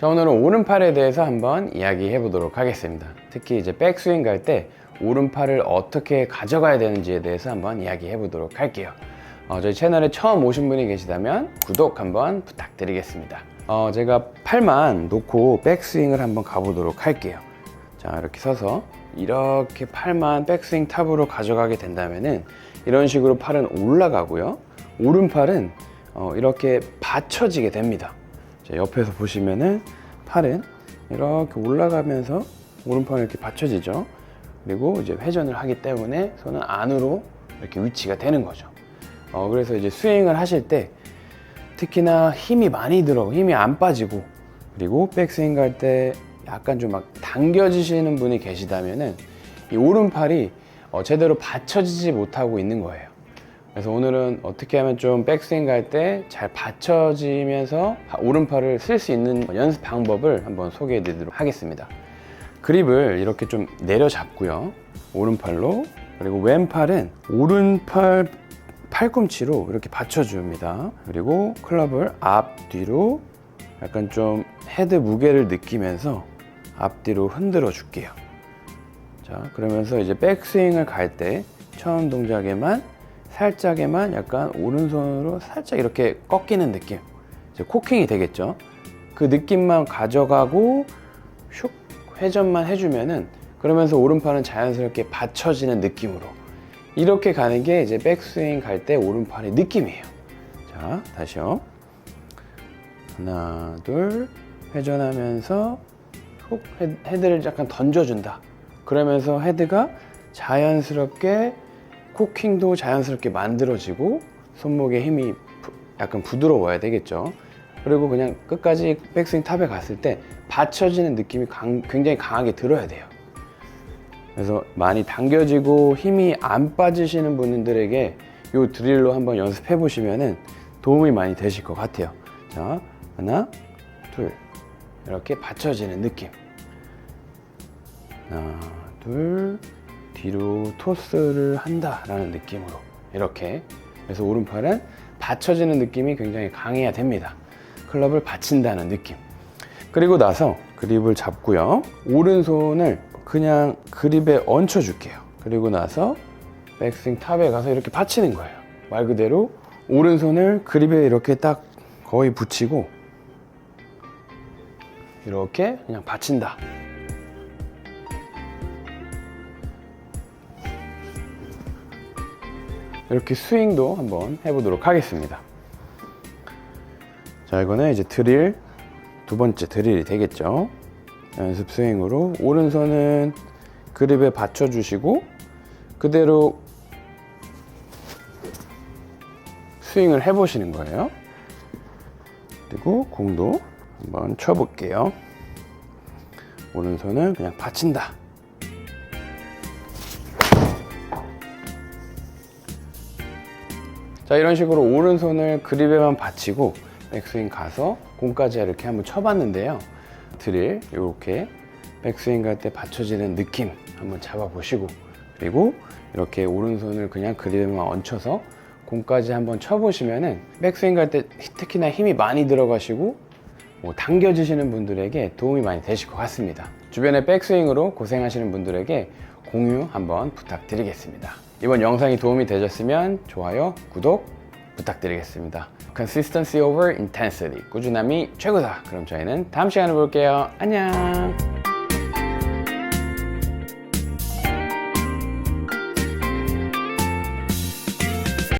자, 오늘은 오른팔에 대해서 한번 이야기해 보도록 하겠습니다. 특히 이제 백스윙 갈 때 오른팔을 어떻게 가져가야 되는지에 대해서 한번 이야기해 보도록 할게요. 어, 저희 채널에 처음 오신 분이 계시다면 구독 한번 부탁드리겠습니다. 어, 제가 팔만 놓고 백스윙을 한번 가보도록 할게요. 자, 이렇게 서서 이렇게 팔만 백스윙 탑으로 가져가게 된다면은 이런 식으로 팔은 올라가고요. 오른팔은 어, 이렇게 받쳐지게 됩니다. 자, 옆에서 보시면은 팔은 이렇게 올라가면서 오른팔이 이렇게 받쳐지죠. 그리고 이제 회전을 하기 때문에 손은 안으로 이렇게 위치가 되는 거죠. 어, 그래서 이제 스윙을 하실 때 특히나 힘이 많이 들어 힘이 안 빠지고 그리고 백스윙 갈 때 약간 좀 막 당겨지시는 분이 계시다면은 이 오른팔이 어, 제대로 받쳐지지 못하고 있는 거예요. 그래서 오늘은 어떻게 하면 좀 백스윙 갈 때 잘 받쳐지면서 오른팔을 쓸 수 있는 연습 방법을 한번 소개해 드리도록 하겠습니다. 그립을 이렇게 좀 내려 잡고요. 오른팔로. 그리고 왼팔은 오른팔 팔꿈치로 이렇게 받쳐줍니다. 그리고 클럽을 앞뒤로 약간 좀 헤드 무게를 느끼면서 앞뒤로 흔들어 줄게요. 자, 그러면서 이제 백스윙을 갈 때 처음 동작에만 살짝에만 약간 오른손으로 살짝 이렇게 꺾이는 느낌. 이제 코킹이 되겠죠. 그 느낌만 가져가고 슉 회전만 해주면은 그러면서 오른팔은 자연스럽게 받쳐지는 느낌으로 이렇게 가는 게 이제 백스윙 갈 때 오른팔의 느낌이에요. 자, 다시요. 하나, 둘, 회전하면서 훅 헤- 헤드를 약간 던져준다. 그러면서 헤드가 자연스럽게 코킹도 자연스럽게 만들어지고 손목에 힘이 부- 약간 부드러워야 되겠죠. 그리고 그냥 끝까지 백스윙 탑에 갔을 때 받쳐지는 느낌이 강- 굉장히 강하게 들어야 돼요. 그래서 많이 당겨지고 힘이 안 빠지시는 분들에게 이 드릴로 한번 연습해 보시면은 도움이 많이 되실 것 같아요. 자, 하나, 둘. 이렇게 받쳐지는 느낌. 하나, 둘. 뒤로 토스를 한다라는 느낌으로. 이렇게. 그래서 오른팔은 받쳐지는 느낌이 굉장히 강해야 됩니다. 클럽을 받친다는 느낌. 그리고 나서 그립을 잡고요. 오른손을 그냥 그립에 얹혀 줄게요. 그리고 나서 백스윙 탑에 가서 이렇게 받치는 거예요. 말 그대로 오른손을 그립에 이렇게 딱 거의 붙이고 이렇게 그냥 받친다. 이렇게 스윙도 한번 해보도록 하겠습니다. 자, 이거는 이제 드릴 두 번째 드릴이 되겠죠. 연습 스윙으로 오른손은 그립에 받쳐주시고 그대로 스윙을 해보시는 거예요. 그리고 공도 한번 쳐볼게요. 오른손은 그냥 받친다. 자 이런 식으로 오른손을 그립에만 받치고 백스윙 가서 공까지 이렇게 한번 쳐봤는데요 드릴 이렇게 백스윙 갈 때 받쳐지는 느낌 한번 잡아보시고 그리고 이렇게 오른손을 그냥 그립에만 얹혀서 공까지 한번 쳐보시면은 백스윙 갈 때 특히나 힘이 많이 들어가시고 뭐 당겨지시는 분들에게 도움이 많이 되실 것 같습니다. 주변에 백스윙으로 고생하시는 분들에게 공유 한번 부탁드리겠습니다. 이번 영상이 도움이 되셨으면 좋아요, 구독 부탁드리겠습니다. Consistency over intensity. 꾸준함이 최고다. 그럼 저희는 다음 시간에 볼게요. 안녕.